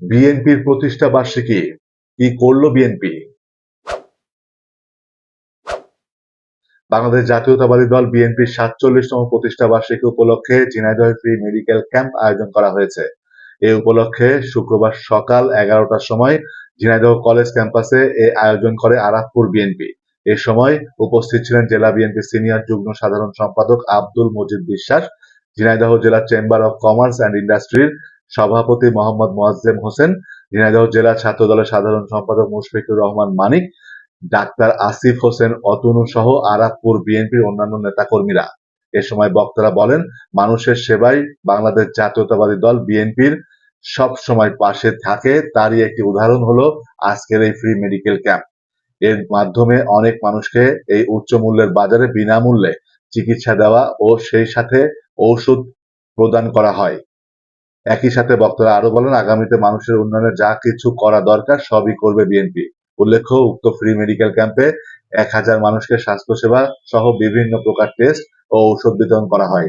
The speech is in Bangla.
বিএনপির প্রতিষ্ঠা বার্ষিকী। কি করল বিএনপি? বাংলাদেশ জাতীয়তাবাদী দল বিএনপির সাতচল্লিশতম প্রতিষ্ঠা বার্ষিকী উপলক্ষে ঝিনাইদহ ফ্রি মেডিকেল ক্যাম্প আয়োজন করা হয়েছে। এ উপলক্ষে শুক্রবার সকাল এগারোটার সময় ঝিনাইদহ কলেজ ক্যাম্পাসে এ আয়োজন করে আরাফপুর বিএনপি। এ সময় উপস্থিত ছিলেন জেলা বিএনপি সিনিয়র যুগ্ম সাধারণ সম্পাদক আব্দুল মজিদ বিশ্বাস, ঝিনাইদহ জেলা চেম্বার অব কমার্স অ্যান্ড ইন্ডাস্ট্রির সভাপতি মোহাম্মদ মোয়াজ্জেম হোসেন, ঝিনাইদহ জেলা ছাত্র দলের সাধারণ সম্পাদক মুশফিকুর রহমান মানিক, ডাক্তার আসিফ হোসেন অতনু সহ আরাকপুর বিএনপির অন্যান্য নেতাকর্মীরা। এ সময় বক্তারা বলেন, মানুষের সেবায় বাংলাদেশ জাতীয়তাবাদী দল বিএনপির সব সময় পাশে থাকে, তারই একটি উদাহরণ হলো আজকের এই ফ্রি মেডিকেল ক্যাম্প এর মাধ্যমে অনেক মানুষকে এই উচ্চ মূল্যের বাজারে বিনামূল্যে চিকিৎসা দেওয়া ও সেই সাথে ঔষধ প্রদান করা হয়। একই সাথে বক্তারা আরও বলেন, আগামীতে মানুষের উন্নয়নে যা কিছু করা দরকার সবই করবে বিএনপি। উল্লেখ্য, উক্ত ফ্রি মেডিকেল ক্যাম্পে এক হাজার মানুষকে স্বাস্থ্যসেবা সহ বিভিন্ন প্রকার টেস্ট ও ঔষধ বিতরণ করা হয়।